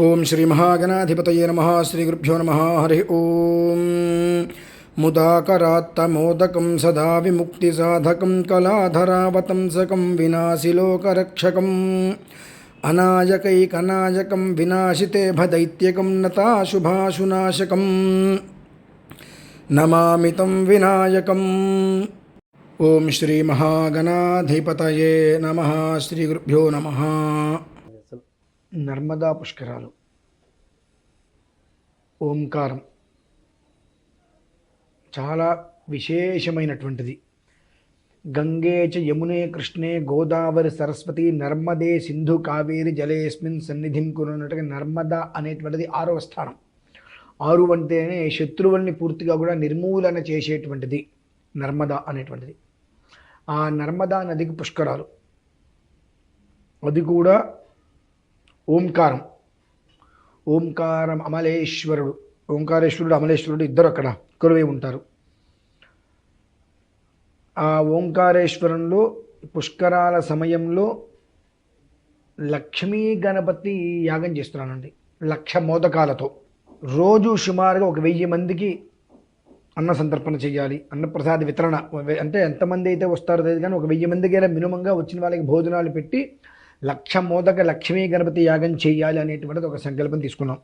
ఓం శ్రీ మహాగణాధిపతయే నమ శ్రీగురుభ్యో నమ హరి ఓం ముదాకరాత్తమోదకం సదా విముక్తిసాధకం కళాధరావతంసకం వినాశిలోకరక్షకం అనాయకైకనాయకం వినాశితే భదైత్యకం నతాశుభాశునాశకం నమామి తం వినాయకం ఓం శ్రీ మహాగణాధిపతయే నమ శ్రీగురుభ్యో నమ నర్మదా పుష్కరాలు. ఓంకారం. చాలా విశేషమైనటువంటిది. గంగే చ యమునే కృష్ణే గోదావరి సరస్వతి నర్మదే సింధు కావేరి జలేస్మిన్ సన్నిధిం కురున్నట్టుగా నర్మద అనేటువంటిది ఆరవ స్థానం. ఆరు అంటేనే శత్రువుల్ని పూర్తిగా కూడా నిర్మూలన చేసేటువంటిది నర్మద అనేటువంటిది. ఆ నర్మదా నదికి పుష్కరాలు. అది కూడా ఓంకారం. ఓంకారం అమలేశ్వరుడు. ఓంకారేశ్వరుడు అమలేశ్వరుడు ఇద్దరు అక్కడ కొలువై ఉంటారు. ఆ ఓంకారేశ్వరంలో పుష్కరాల సమయంలో లక్ష్మీ గణపతి యాగం చేస్తున్నానండి లక్ష మోదకాలతో. రోజు సుమారుగా ఒక వెయ్యి మందికి అన్న సంతర్పణ చేయాలి. అన్నప్రసాద వితరణ. అంటే ఎంతమంది అయితే వస్తారో తెలియదు కానీ ఒక వెయ్యి మందికి మినిమంగా వచ్చిన వాళ్ళకి భోజనాలు పెట్టి లక్ష మోదక లక్ష్మీ గణపతి యాగం చేయాలి అనేటువంటిది ఒక సంకల్పం తీసుకున్నాం.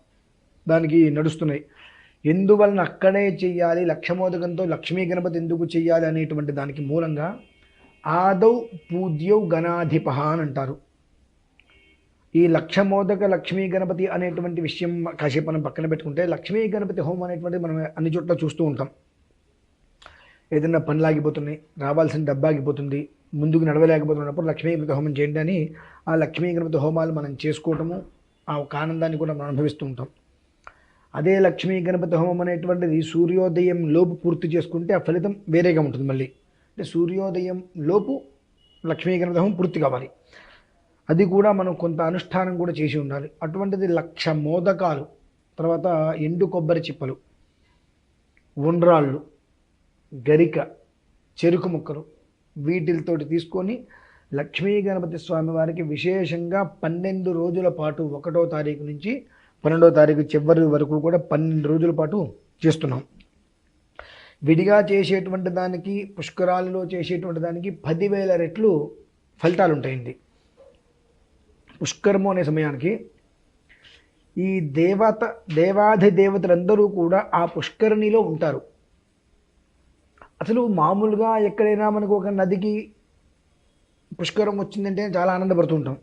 దానికి నడుస్తున్నాయి. ఎందువలన అక్కడే చెయ్యాలి లక్షమోదకంతో లక్ష్మీ గణపతి ఎందుకు చెయ్యాలి అనేటువంటి దానికి మూలంగా ఆదౌ పూజ్యౌ గణాధిప అని అంటారు. ఈ లక్షమోదక లక్ష్మీ గణపతి అనేటువంటి విషయం కాసేపు మనం పక్కన పెట్టుకుంటే లక్ష్మీ గణపతి హోమం అనేటువంటిది మనం అన్ని చోట్ల చూస్తూ ఉంటాం. ఏదైనా పనులు ఆగిపోతున్నాయి రావాల్సిన డబ్బు ఆగిపోతుంది ముందుకు నడవలేకపోతున్నప్పుడు లక్ష్మీ గణపతి హోమం చేయండి అని ఆ లక్ష్మీ గణపతి హోమాలు మనం చేసుకోవటము ఆ ఒక ఆనందాన్ని కూడా మనం అనుభవిస్తూ ఉంటాం. అదే లక్ష్మీ గణపతి హోమం అనేటువంటిది సూర్యోదయం లోపు పూర్తి చేసుకుంటే ఆ ఫలితం వేరేగా ఉంటుంది మళ్ళీ. అంటే సూర్యోదయం లోపు లక్ష్మీ గణపతి హోమం పూర్తి కావాలి. అది కూడా మనం కొంత అనుష్ఠానం కూడా చేసి ఉండాలి. అటువంటిది లక్ష మోదకాలు తర్వాత ఎండు కొబ్బరి చిప్పలు ఉండ్రాళ్ళు గరిక చెరుకు ముక్కలు వీటితోటి తీసుకొని లక్ష్మీ గణపతి స్వామి వారికి విశేషంగా పన్నెండు రోజుల పాటు ఒకటో తారీఖు నుంచి పన్నెండో తారీఖు చివరి వరకు కూడా పన్నెండు రోజుల పాటు చేస్తున్నాం. విడిగా చేసేటువంటి దానికి పుష్కరాలలో చేసేటువంటి దానికి పదివేల రెట్లు ఫలితాలు ఉంటాయండి పుష్కరము అనే సమయానికి ఈ దేవత దేవాది దేవతలందరూ కూడా ఆ పుష్కరిణిలో ఉంటారు. అసలు మామూలుగా ఎక్కడైనా మనకు ఒక నదికి పుష్కరం వచ్చిందంటే చాలా ఆనందపడుతుంటాం.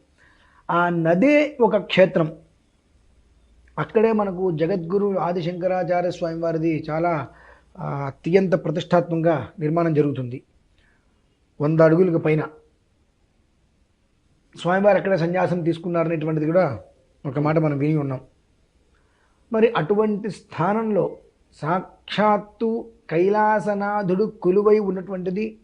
ఆ నదే ఒక క్షేత్రం. అక్కడే మనకు జగద్గురు ఆదిశంకరాచార్య స్వామి వారిది చాలా అత్యంత ప్రతిష్టాత్మకంగా నిర్మాణం జరుగుతుంది. వంద అడుగులకు పైన. స్వామివారు ఎక్కడ సన్యాసం తీసుకున్నారనేటువంటిది కూడా ఒక మాట మనం విని ఉన్నాం. మరి అటువంటి స్థానంలో సాక్షాత్తు కైలాసనాథుడు కొలువై ఉన్నటువంటిది.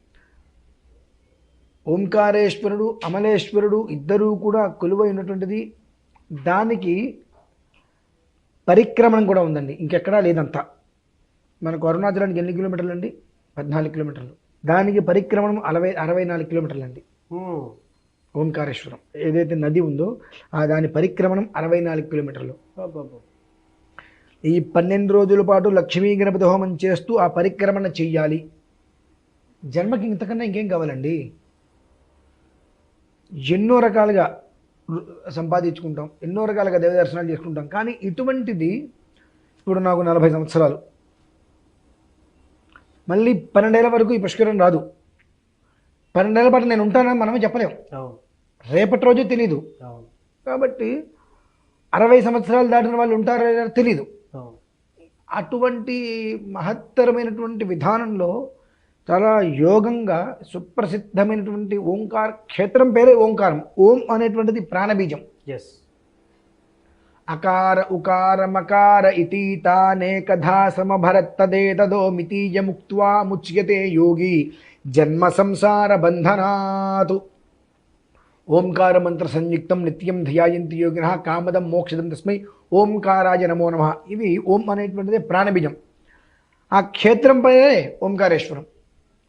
ఓంకారేశ్వరుడు అమలేశ్వరుడు ఇద్దరూ కూడా కొలువై ఉన్నటువంటిది. దానికి పరిక్రమణం కూడా ఉందండి. ఇంకెక్కడా లేదంతా. మనకు అరుణాచలానికి ఎన్ని కిలోమీటర్లు అండి? పద్నాలుగు కిలోమీటర్లు. దానికి పరిక్రమణం అరవై అరవై నాలుగు కిలోమీటర్లు అండి. ఓంకారేశ్వరం. ఏదైతే నది ఉందో ఆ దాని పరిక్రమణం అరవై నాలుగు కిలోమీటర్లు. ఈ పన్నెండు రోజుల పాటు లక్ష్మీ గణపతి హోమం చేస్తూ ఆ పరిక్రమణ చెయ్యాలి. జన్మకి ఇంతకన్నా ఇంకేం కావాలండి? ఎన్నో రకాలుగా సంపాదించుకుంటాం ఎన్నో రకాలుగా దేవ దర్శనాలు చేసుకుంటాం కానీ ఇటువంటిది ఇప్పుడు నాకు నలభై సంవత్సరాలు. మళ్ళీ పన్నెండేళ్ళ వరకు ఈ పుష్కరం రాదు. పన్నెండేళ్ళ పాటు నేను ఉంటానని మనమే చెప్పలేం. అవును. రేపటి రోజు తెలీదు. కాబట్టి అరవై సంవత్సరాలు దాటిన వాళ్ళు ఉంటారో అవును అటువంటి మహత్తరమైనటువంటి విధానంలో చాలా యోగంగా సుప్రసిద్ధమైనటువంటి ఓంకార క్షేత్రం పేరే ఓంకారం. ఓం అనేటువంటిది ప్రాణబీజం. ఎస్ అకార ఉకార మకార ఇతీతానేకధా సమభరత్తదేతదో మితీయ ముక్త్వా ముచ్యతే యోగి. జన్మ సంసార బంధనాతు. ఓంకార మంత్ర సంయుక్తం నిత్యం ధ్యాయంతి యోగిన కామదం మోక్షదం తస్మై ఓంకారాయ నమో నమ. ఇవి ఓం అనేటువంటిది ప్రాణబీజం. ఆ క్షేత్రం పైనే ఓంకారేశ్వరం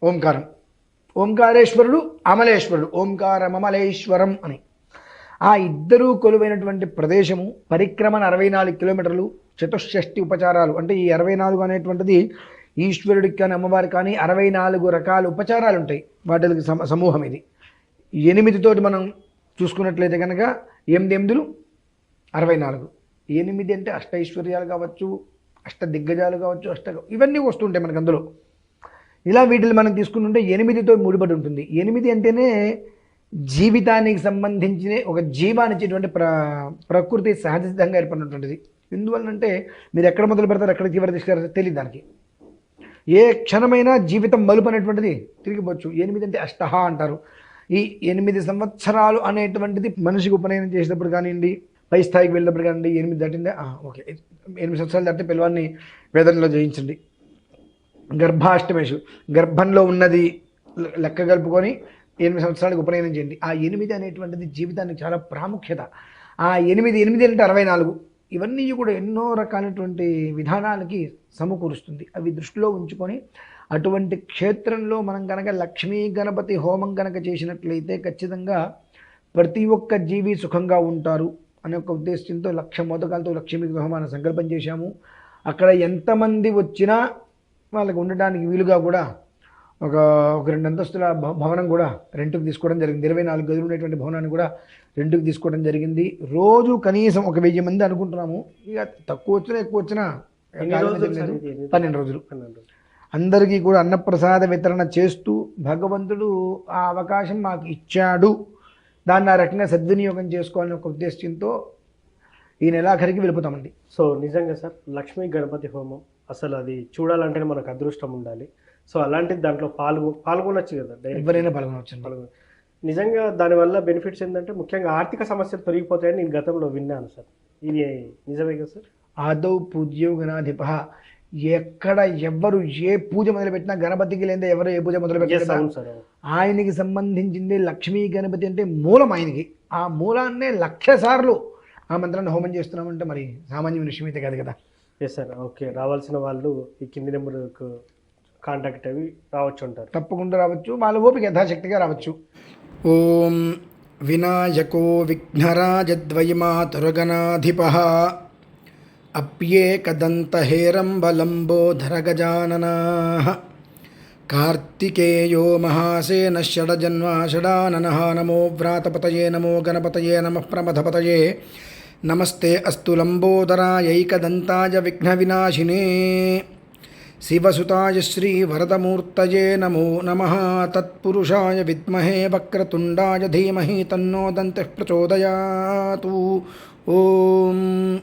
ఓంకారం. ఓంకారేశ్వరుడు అమలేశ్వరుడు ఓంకారమమలేశ్వరం అని. ఆ ఇద్దరూ కొలువైనటువంటి ప్రదేశము పరిక్రమణ అరవై నాలుగు కిలోమీటర్లు చతుషష్టి ఉపచారాలు. అంటే ఈ అరవై నాలుగు అనేటువంటిది ఈశ్వరుడికి కానీ అమ్మవారికి కానీ అరవై నాలుగు రకాల ఉపచారాలు ఉంటాయి వాటికి సమ సమూహం ఇది. ఎనిమిదితోటి మనం చూసుకున్నట్లయితే కనుక ఎనిమిది ఎనిమిదిలు అరవై నాలుగు. ఎనిమిది అంటే అష్ట ఐశ్వర్యాలు కావచ్చు అష్ట దిగ్గజాలు కావచ్చు అష్ట ఇవన్నీ వస్తుంటాయి మనకు అందులో. ఇలా వీటిని మనం తీసుకుంటుంటే ఎనిమిదితో ముడిపడి ఉంటుంది. ఎనిమిది అంటేనే జీవితానికి సంబంధించిన ఒక జీవాన్నిచ్చేటువంటి ప్ర ప్రకృతి సహజసిద్ధంగా ఏర్పడినటువంటిది. ఎందువల్లంటే మీరు ఎక్కడ మొదలు పెడతారు ఎక్కడ చివరి తీసుకెళ్తారో తెలియదు దానికి. ఏ క్షణమైనా జీవితం మలుపు అనేటువంటిది తిరిగిపోవచ్చు. ఎనిమిది అంటే అష్టహ అంటారు. ఈ ఎనిమిది సంవత్సరాలు అనేటువంటిది మనిషికి ఉపనయనం చేసేటప్పుడు కానివ్వండి పై స్థాయికి వెళ్ళినప్పుడు కానివ్వండి ఎనిమిది దాటిందే ఓకే. ఎనిమిది సంవత్సరాలు దాటితే పిల్లవాడిని వేదనలో జయించండి. గర్భాష్టమేషు గర్భంలో ఉన్నది లెక్క కలుపుకొని ఎనిమిది సంవత్సరాలకు ఉపనయనం చేయండి. ఆ ఎనిమిది అనేటువంటిది జీవితానికి చాలా ప్రాముఖ్యత. ఆ ఎనిమిది ఎనిమిది అంటే అరవై నాలుగు. ఇవన్నీ కూడా ఎన్నో రకాలైనటువంటి విధానాలకి సమకూరుస్తుంది. అవి దృష్టిలో ఉంచుకొని అటువంటి క్షేత్రంలో మనం కనుక లక్ష్మీ గణపతి హోమం కనుక చేసినట్లయితే ఖచ్చితంగా ప్రతి ఒక్క జీవి సుఖంగా ఉంటారు అనే ఒక ఉద్దేశంతో లక్ష మోదకాలతో లక్ష్మీ హోమాన్ని సంకల్పం చేశాము. అక్కడ ఎంతమంది వచ్చినా వాళ్ళకి ఉండడానికి వీలుగా కూడా ఒక ఒక రెండు అంతస్తుల భవనం కూడా రెంట్కి తీసుకోవడం జరిగింది. ఇరవై నాలుగు గదులు ఉండేటువంటి భవనాన్ని కూడా రెంట్కి తీసుకోవడం జరిగింది. రోజు కనీసం ఒక వెయ్యి మంది అనుకుంటున్నాము. ఇక తక్కువ వచ్చినా ఎక్కువ వచ్చినా పన్నెండు రోజులు. అందరికీ కూడా అన్నప్రసాద వితరణ చేస్తూ భగవంతుడు ఆ అవకాశం మాకు ఇచ్చాడు. దాన్ని ఆ రకంగా సద్వినియోగం చేసుకోవాలని ఒక ఉద్దేశంతో ఈ నెలాఖరికి వెళ్ళిపోతామండి. సో నిజంగా సార్ లక్ష్మీ గణపతి హోమం అసలు అది చూడాలంటేనే మనకు అదృష్టం ఉండాలి. సో అలాంటిది దాంట్లో పాల్గొ పాల్గొనొచ్చు కదా ఎవరైనా పాల్గొనవచ్చండి పాల్గొన నిజంగా దానివల్ల బెనిఫిట్స్ ఏంటంటే ముఖ్యంగా ఆర్థిక సమస్యలు తొలగిపోతాయని నేను గతంలో విన్నాను సార్. ఇది నిజమే కదా సార్? ఆదౌ పూజ్యో గణాధిప ఎక్కడ ఎవ్వరు ఏ పూజ మొదలుపెట్టినా గణపతికి లేదా ఎవరు ఏ పూజ మొదలు Yes, పెట్టినా అవును సార్ అవును. ఆయనకి సంబంధించింది లక్ష్మీ గణపతి అంటే మూలం ఆయనకి. ఆ మూలాన్నే లక్ష సార్లు ఆ మంత్రాన్ని హోమం చేస్తున్నామంటే మరి సామాన్య విషయం అయితే కాదు కదా. ఎస్ సార్ ఓకే రావాల్సిన వాళ్ళు ఈ కింది నెంబర్కు కాంటాక్ట్ అవి రావచ్చు అంటారు తప్పకుండా రావచ్చు. వాళ్ళ ఓపిక యథాశక్తిగా రావచ్చు. ఓం వినాయకో విఘ్నరాజద్వయమాతురగణాధిప అప్యేకదంతహేరంబలంబోధరగజాననా. కార్తికేయో మహాసేన షడజన్మా షడానన నమో వ్రాతపతయే నమో గణపతయే నమ ప్రమథపతయే. నమస్తే అస్తు లంబోదరాయైకదంతాయ విఘ్నవినాశినే. शिवसुताय श्रीभरतमूर्तये नमो नमः। तत्पुरुषाय विद्महे वक्रतुण्डाय धीमहि तन्नो प्रचोदया प्रचोदयातु। ॐ